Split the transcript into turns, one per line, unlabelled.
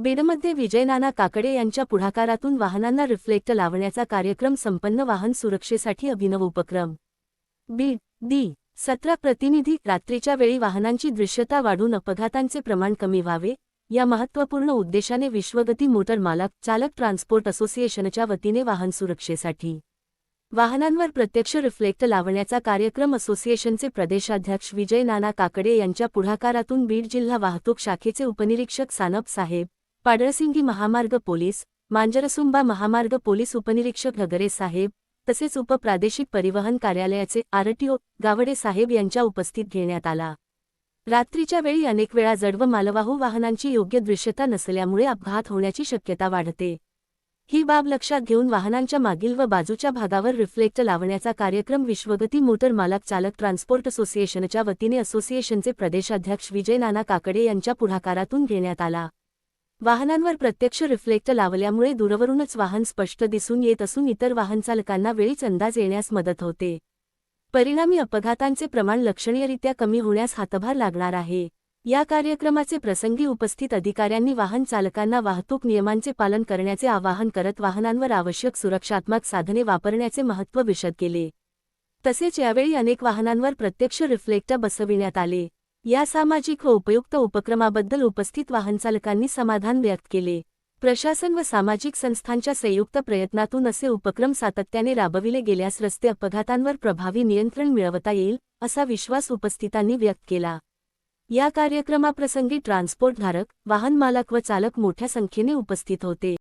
बीडमध्ये विजय नाना काकडे यांच्या पुढाकारातून वाहनांना रिफ्लेक्ट लावण्याचा कार्यक्रम संपन्न वाहन सुरक्षेसाठी अभिनव उपक्रम. बीड दी सतरा प्रतिनिधी रात्रीच्या वेळी वाहनांची दृश्यता वाढून अपघातांचे प्रमाण कमी व्हावे या महत्त्वपूर्ण उद्देशाने विश्वगती मोटर मालक चालक ट्रान्सपोर्ट असोसिएशनच्या वतीने वाहन सुरक्षेसाठी. वाहनांवर प्रत्यक्ष रिफ्लेक्ट लावण्याचा कार्यक्रम असोसिएशनचे प्रदेशाध्यक्ष विजय नाना काकडे यांच्या पुढाकारातून बीड जिल्हा वाहतूक शाखेचे उपनिरीक्षक सानप साहेब पाडळसिंगी महामार्ग पोलीस मांजरसुंबा महामार्ग पोलीस उपनिरीक्षक घगरे साहेब तसेच उपप्रादेशिक परिवहन कार्यालयाचे आरटीओ गावडे साहेब यांच्या उपस्थित घेण्यात आला. रात्रीच्या वेळी अनेक वेळा जड व मालवाहू वाहनांची योग्य दृश्यता नसल्यामुळे अपघात होण्याची शक्यता वाढते. ही बाब लक्षात घेऊन वाहनांच्या मागील व बाजूच्या भागावर रिफ्लेक्ट लावण्याचा कार्यक्रम विश्वगती मोटर मालक चालक ट्रान्सपोर्ट असोसिएशनच्या वतीने असोसिएशनचे प्रदेशाध्यक्ष विजय नाना काकडे यांच्या पुढाकारातून घेण्यात आला. वाहनांवर प्रत्यक्ष रिफ्लेक्ट लावल्यामुळे दूरवरूनच वाहन स्पष्ट दिसून येत असून इतर वाहनचालकांना वेळीच अंदाज येण्यास मदत होते. परिणामी अपघातांचे प्रमाण लक्षणीयरित्या कमी होण्यास हातभार लागणार आहे. या कार्यक्रमाचे प्रसंगी उपस्थित अधिकाऱ्यांनी वाहन चालकांना वाहतूक नियमांचे पालन करण्याचे आवाहन करत वाहनांवर आवश्यक सुरक्षात्मक साधने वापरण्याचे महत्त्व विशद केले. तसेच यावेळी अनेक वाहनांवर प्रत्यक्ष रिफ्लेक्टर बसविण्यात आले. या सामाजिक व उपयुक्त उपक्रमाबद्दल उपस्थित वाहनचालकांनी समाधान व्यक्त केले. प्रशासन व सामाजिक संस्थांच्या संयुक्त प्रयत्नातून असे उपक्रम सातत्याने राबविले गेल्यास रस्ते अपघातांवर प्रभावी नियंत्रण मिळवता येईल असा विश्वास उपस्थितांनी व्यक्त केला. या कार्यक्रमाप्रसंगी ट्रान्सपोर्टधारक वाहन मालक व चालक मोठ्या संख्येने उपस्थित होते.